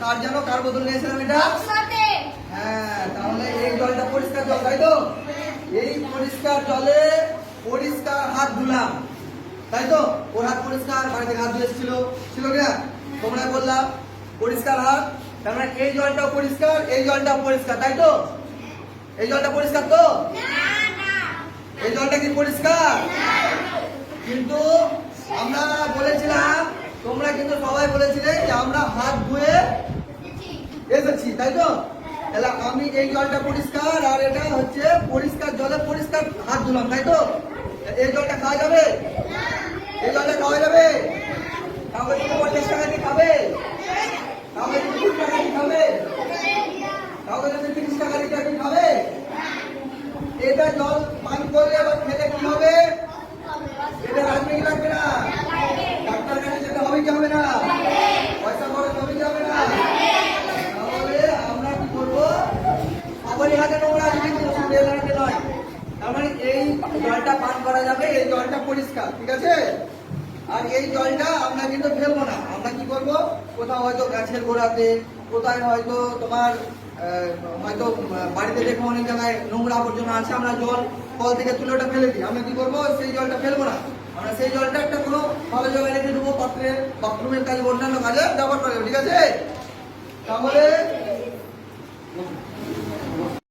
কার জানো কার বোতল নিয়েছিলাম এটা? হ্যাঁ তাহলে এই জলটা পরিষ্কার জল তাই তো? এই পরিষ্কার জলে পরিষ্কার হাত ধুলাম তাই তো? ওর হাত পরিষ্কার বাড়ি থেকে হাত ধুয়ে ছিল ছিল কিনা তোমরা বললাম পরিষ্কার হাত তার মানে এই জলটাও পরিষ্কার এই জলটাও পরিষ্কার তাই তো? এই জলটা পরিষ্কার তো? এই জলটা কি পরিষ্কার? কিন্তু আমরা তোমরা কিন্তু সবাই বলেছিলে যে আমরা হাত ধুয়ে এসেছি, তাই তো? তাহলে আমি এই জলটা পরিষ্কার, আর এটা হচ্ছে পরিষ্কার জলে পরিষ্কার হাত ধুলাম, তাই তো? এই জলটা খাওয়া যাবে? এই জলটা খাওয়া যাবে? তাহলে টাকা খাবে? তাহলে টাকা তিরিশ টাকা খাবে? এটা জল পান করলে আবার খেলে কি হবে এটা রাজনীতি লাগবে না ডাক্তার কাছে যেতে হবে কি হবে না পয়সা খরচ হবে কি হবে না তাহলে আমরা কি করব হাতে নোংরা হাতে নয়। তার মানে এই জলটা পান করা যাবে, এই জলটা পরিষ্কার, ঠিক আছে? আর এই জলটা আমরা কিন্তু ফেলব না। আমরা কি করব? কোথাও হয়তো গাছের গোড়াতে, কোথায় হয়তো তোমার হয়তো বাড়িতে দেখো অনেক জায়গায় নোংরা আবর্জনা আছে, আমরা জল কল থেকে তুলে ওটা ফেলে দিই। আমরা কি করব? সেই জলটা ফেলব না। আমরা সেই জলটা একটা কোনো ভালো জায়গায় রেখে দেবো পাত্রে বাথরুমের কাজে, অন্যান্য কাজে ব্যবহার করা ঠিক আছে? তাহলে